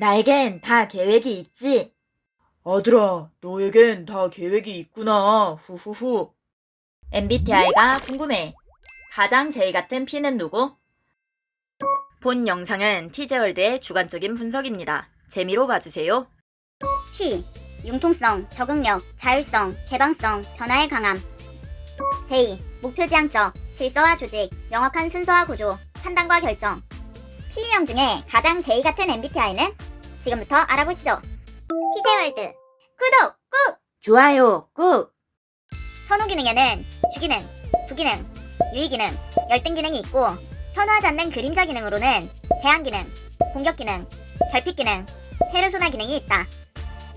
나에겐 다 계획이 있지. 아들아, 너에겐 다 계획이 있구나. 후후후. MBTI가 궁금해. 가장 제이 같은 P는 누구? 본 영상은 티제월드의 주관적인 분석입니다. 재미로 봐주세요. P. 융통성, 적응력, 자율성, 개방성, 변화에 강함. J. 목표 지향적, 질서와 조직, 명확한 순서와 구조, 판단과 결정. P유형 중에 가장 J 같은 MBTI는? 지금부터 알아보시죠. TJ월드 구독 꾹! 좋아요, 꾹! 선호 기능에는 주기능, 부기능, 유의기능, 열등 기능이 있고 선호하지 않는 그림자 기능으로는 대항 기능, 공격 기능, 결핍 기능, 페르소나 기능이 있다.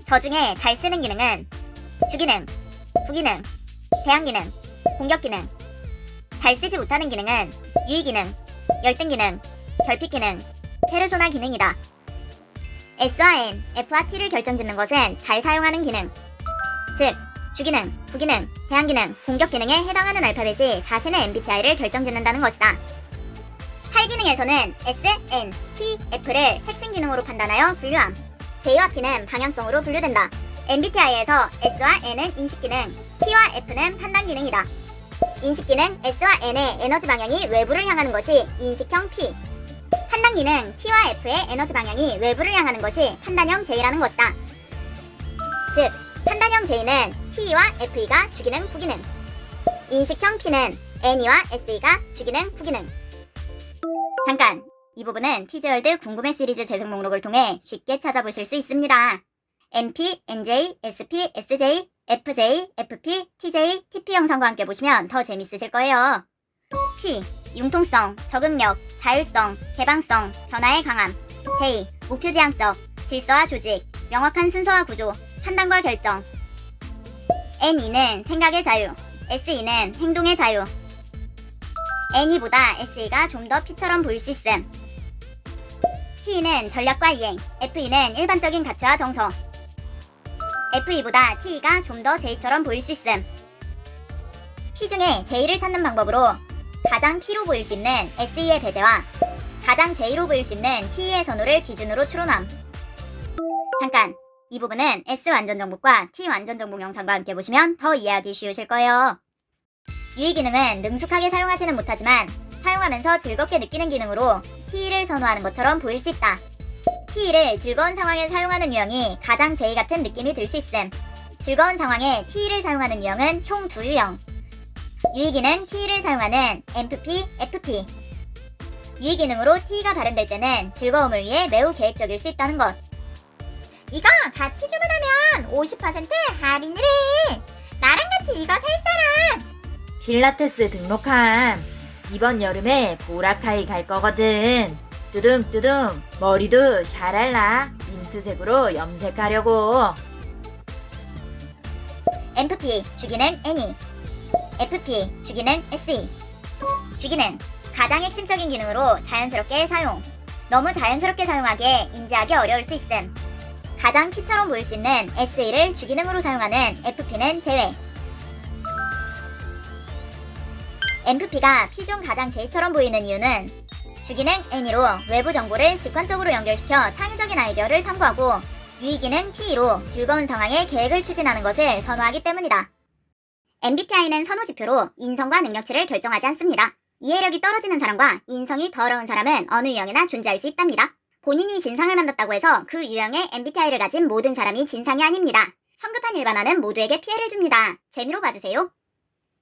저 중에 잘 쓰는 기능은 주기능, 부기능, 대항 기능, 공격 기능. 잘 쓰지 못하는 기능은 유의 기능, 열등 기능, 결핍 기능, 페르소나 기능이다. S와 N, F와 T를 결정짓는 것은 잘 사용하는 기능. 즉, 주기능, 부기능, 대항기능, 공격 기능에 해당하는 알파벳이 자신의 MBTI를 결정짓는다는 것이다. 8기능에서는 S, N, T, F를 핵심 기능으로 판단하여 분류함. J와 P는 방향성으로 분류된다. MBTI에서 S와 N은 인식 기능, T와 F는 판단 기능이다. 인식 기능 S와 N의 에너지 방향이 외부를 향하는 것이 인식형 P. 판단 기능 T와 F의 에너지 방향이 외부를 향하는 것이 판단형 J라는 것이다. 즉, 판단형 J는 T와 FE가 주기능, 부기능. 인식형 P는 N이와 SE가 주기능, 부기능. 잠깐! 이 부분은 티즈월드 궁금해 시리즈 재생 목록을 통해 쉽게 찾아보실 수 있습니다. MP, NJ, SP, SJ, FJ, FP, TJ, TP 영상과 함께 보시면 더 재밌으실 거예요. P. 융통성, 적응력, 자율성, 개방성, 변화에 강함. J. 목표 지향적, 질서와 조직, 명확한 순서와 구조, 판단과 결정. N2는 생각의 자유, SE는 행동의 자유. N이보다 SE가 좀 더 P처럼 보일 수 있음. T는 전략과 이행, FE는 일반적인 가치와 정서. FE보다 T가 좀 더 J처럼 보일 수 있음. P 중에 J를 찾는 방법으로 가장 P로 보일 수 있는 SE의 배제와 가장 J로 보일 수 있는 T의 선호를 기준으로 추론함. 잠깐! 이 부분은 S 완전 정복과 T 완전 정복 영상과 함께 보시면 더 이해하기 쉬우실 거예요. 유의 기능은 능숙하게 사용하지는 못하지만 사용하면서 즐겁게 느끼는 기능으로 T를 선호하는 것처럼 보일 수 있다. T를 즐거운 상황에 사용하는 유형이 가장 J 같은 느낌이 들 수 있음. 즐거운 상황에 T를 사용하는 유형은 총 두 유형. 유의 기능 T를 사용하는 MFP, FP. 유의 기능으로 T가 발현될 때는 즐거움을 위해 매우 계획적일 수 있다는 것. 이거 같이 주문하면 50% 할인을 해. 나랑 같이 이거 살 사람. 필라테스 등록함. 이번 여름에 보라카이 갈 거거든. 뚜둥뚜둥. 머리도 샤랄라. 민트색으로 염색하려고. MFP 주기능 N이 FP 주기능 SE 주기능 가장 핵심적인 기능으로 자연스럽게 사용. 너무 자연스럽게 사용하기에 인지하기 어려울 수 있음. 가장 P처럼 보일 수 있는 SE를 주기능으로 사용하는 FP는 제외. MFP가 P 중 가장 J처럼 보이는 이유는 주기능 N으로 외부 정보를 직관적으로 연결시켜 창의적인 아이디어를 탐구하고 유의기능 T로 즐거운 상황에 계획을 추진하는 것을 선호하기 때문이다. MBTI는 선호지표로 인성과 능력치를 결정하지 않습니다. 이해력이 떨어지는 사람과 인성이 더러운 사람은 어느 유형이나 존재할 수 있답니다. 본인이 진상을 만났다고 해서 그 유형의 MBTI를 가진 모든 사람이 진상이 아닙니다. 성급한 일반화는 모두에게 피해를 줍니다. 재미로 봐주세요.